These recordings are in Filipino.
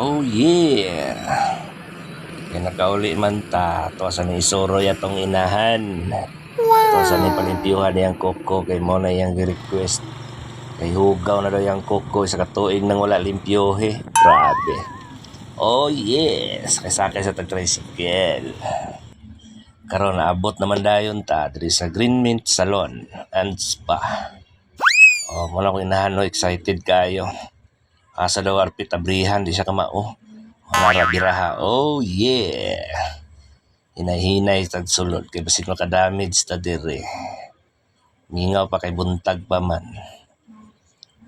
Oh yeah. Kaya nakauli man ta. Tuwa ni isuro yatong inahan. Tuwa sa ni palimpiyuhan yung koko kay mo na yung request. Kay hugaw na daw yung koko sa katuig nang wala limpyohe. Grabe. Oh yes. Kay sakay sa tag-tricycle. Karon naabot naman dayon ta diri sa Green Mint Salon and Spa. Oh, mo na ko inahan no, excited kayo. Asa daw arpit abrihan di siya kamao. Mara biraha. Oh yeah. Hinahinay tag sulod kay basig maka-damage ta dire. Mingaw pa kay buntag pa man.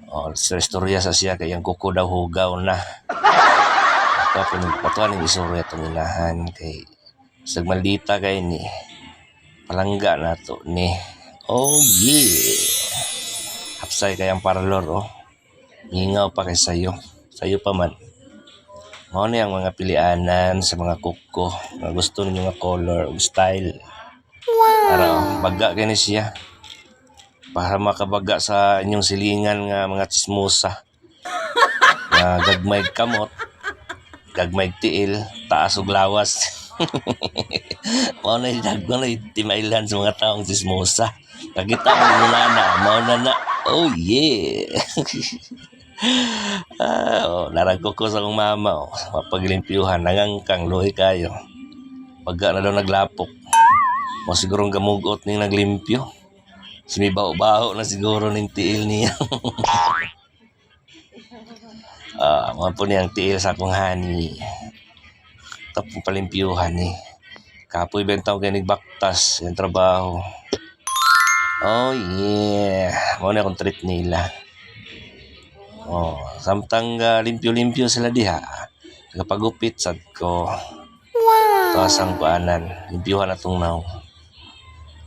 Oh, sa istorya sa siya kay ang kuko daw hugaw na. Ito pinagpatuan ng istorya itong inahan kay Sag maldita kay ni palangga na to ni. Oh yeah. Hapsay kayang parlor oh. Mingaw pa kay sayo. Sayo pa man. Mao na ang mga pilianan sa mga kuko nga gusto ninyo nga color ug style. Para oh, baga kay ni siya. Para makabaga sa inyong silingan nga mga chismosa. Nga gagmay kamot, gagmay tiil, taas ug lawas. mao na dagko na timailan sa mga taong chismosa. Nakita mo muna na, mao na na. Oh yeah. ah, oh, naragko ko sa akong mama. Oh. Mapaglimpyuhan, nangangkang luhi kayo. Pagka na daw naglapok. Mo sigurong gamugot ning naglimpyo. Sumibaho-baho na siguro ning tiil niya. Ah, mo po niyang tiil sa akong hani. Tapos palimpyuhan ni. Kapoy bentaw kay nagbaktas yung trabaho. Oh yeah. Mo na akong treat nila. Oh, samtang uh, limpyo-limpyo sila diha. Nagapagupit sad ko. Wow. Tuasang kuanan, limpyuhan atong naw.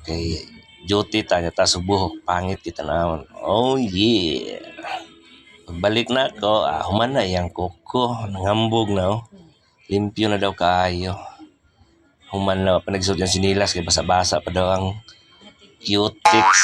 Kay duty ta ta subuhok pangit kita naon. Oh yeah. Pagbalik na ko, ah, human na yang kuko, nangambog na oh. Limpyo na daw kaayo. Human na, panagsuot yung sinilas, kay basa-basa pa daw ang cutics.